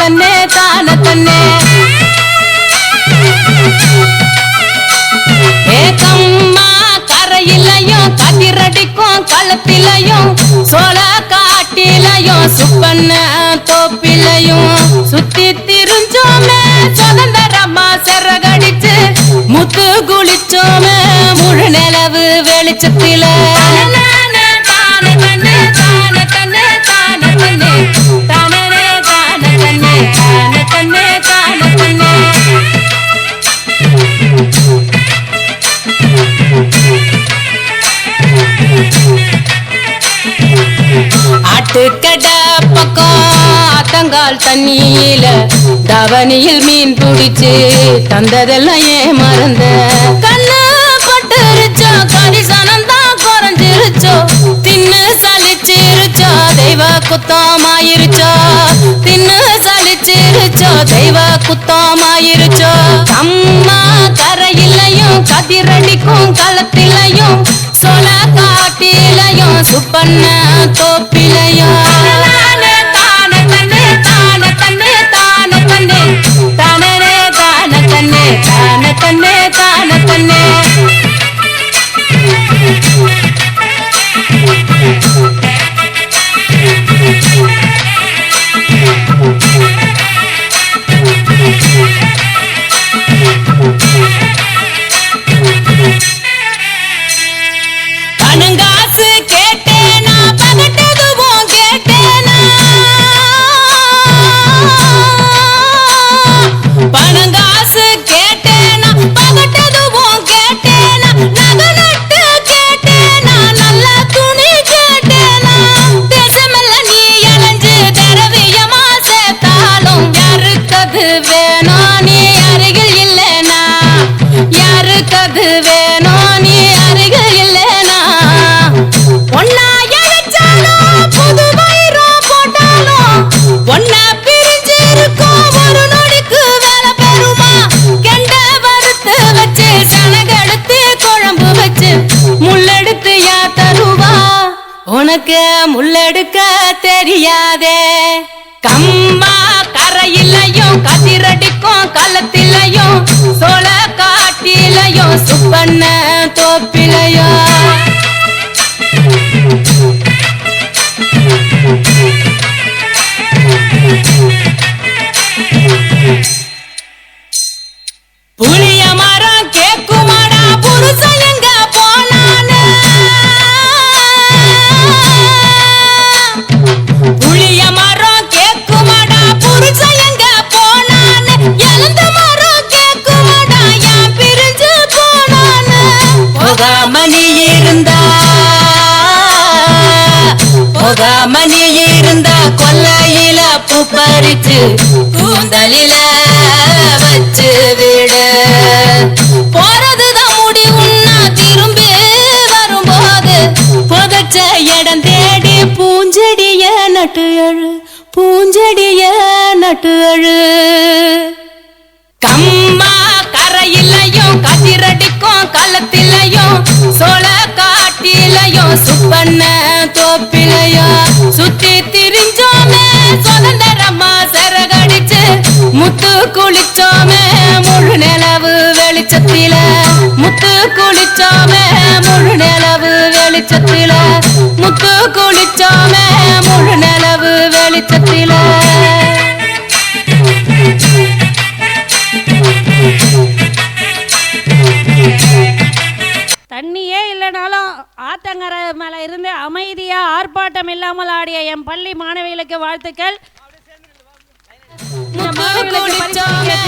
தன்னே தான தன்னே ஏக்கம்மா கரையிலையும் கதிரடிக்கும் களத்திலையும் சோழ காட்டிலையும் சுப்பண்ண தோப்பிலையும் சுத்தி பூத்து குளிச்சோமே முழு நிலவு வெளிச்சத்தில. ஆட்டுக்கடா பக்கம் ஆத்தங்கால் தண்ணியில தவனியில் மீன் பிடிச்சு தந்ததெல்லாம் ஏன் மறந்த? கண்ணு பட்டுருச்சோ கரிசனம் தான் குறைஞ்சிருச்சோ தின்னு சலிச்சிருச்சோ தெய்வ குத்தமாயிருச்சோ தின்னு சலிச்சிருச்சோ தெய்வ குத்தமாயிருச்சோ. அம்மா கரையிலையும் கதிரடிக்கும் களத்திலையும் சொல காட்டிலையும் சுப்பண்ண தோப்பி யாருக்கது வேணும் நீ அருகில் இல்லைனா? கது வேணும் நீ அருகில் இல்லைனா? ஒன்னா இழைச்சாலும் புது வயிறும் போட்டாலும் ஒன்னா பிரிஞ்சு இருக்கும் ஒரு நொடிக்கு கெண்ட வறுத்து வச்சு சனகடுத்து குழம்பு வச்சு முள்ளெடுத்து யா தருவா? உனக்கு முள்ளெடுக்க தெரியாதே. கம்மா கரையிலையும் கதிரடிக்கும் களத்திலையும் சோழ காட்டிலையும் சுப்பண்ண தோப்பிலையும். பறிச்சு கூந்தலில வச்சு விட. போறதுதான் முடிவுன்னா திரும்பி வரும்போது புதைச்ச இடம் தேடி பூஞ்செடிய நட்டு அழு பூஞ்செடிய நட்டு அழு. கம்மா கரையிலையும் கதிரடிக்கும் களத்திலையும் சோழ காட்டிலையும் சுப்பண்ண தோப்பிலையும் சுத்தி குளிச்சோமே முழு நிலவு வெளிச்சத்தில. முத்து குளிச்சோமே முழு நிலவு வெளிச்சத்தில. தண்ணியே இல்லைனாலும் ஆத்தங்கரை மேலே இருந்து அமைதியாக ஆர்ப்பாட்டம் இல்லாமல் ஆடிய என் பள்ளி மாணவிகளுக்கு வாழ்த்துக்கள். குளிச்சோமே